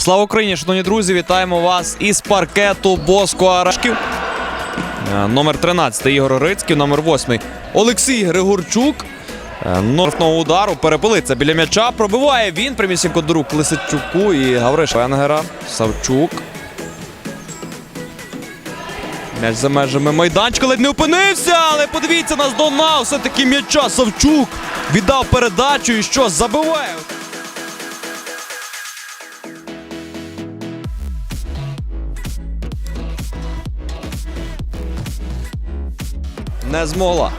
Слава Україні, шановні друзі! Вітаємо вас із паркету Боско Арашків. Е, Номер 13 Ігор Рицький, номер 8 Олексій Григорчук. Е, Норфного удару перепилиться біля м'яча. Пробиває він прямісінько до рук Лисичуку і Гавриш Венгера. Савчук. М'яч за межами майданчика ледь не опинився, але подивіться, наздогнав все-таки м'яча. Савчук віддав передачу і що забиває. Не змогла.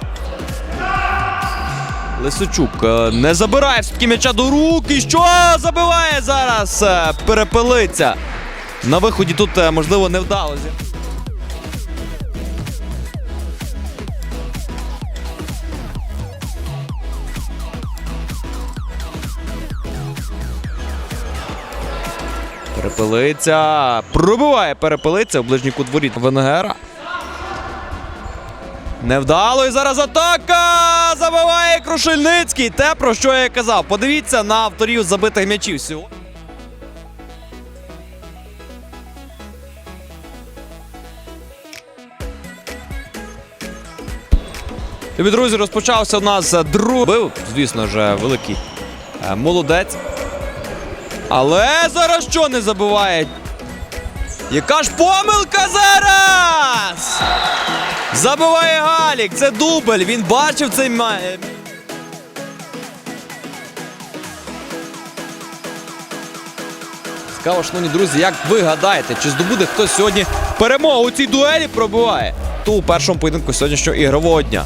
Лисичук е, не забирає все-таки м'яча до рук. Що забиває зараз? Е, Перепилиться. На виході тут, е, можливо, не вдалося. Перепилиться. Пробиває перепилиться в ближній кут воріт Венгера. Невдало і зараз атака! Забиває Крушельницький. Те, про що я казав. Подивіться на авторів забитих м'ячів сьогодні. Тобі, друзі, розпочався у нас другий. Бив, звісно ж, великий е, молодець. Але зараз що не забиває? Яка ж помилка зараз? Забиває Галік, це дубль. Він бачив цей ма- е, Цікаво, шановні друзі, як ви гадаєте, чи здобуде хтось сьогодні перемогу у цій дуелі пробиває? Ту у першому поєдинку сьогоднішнього ігрового дня.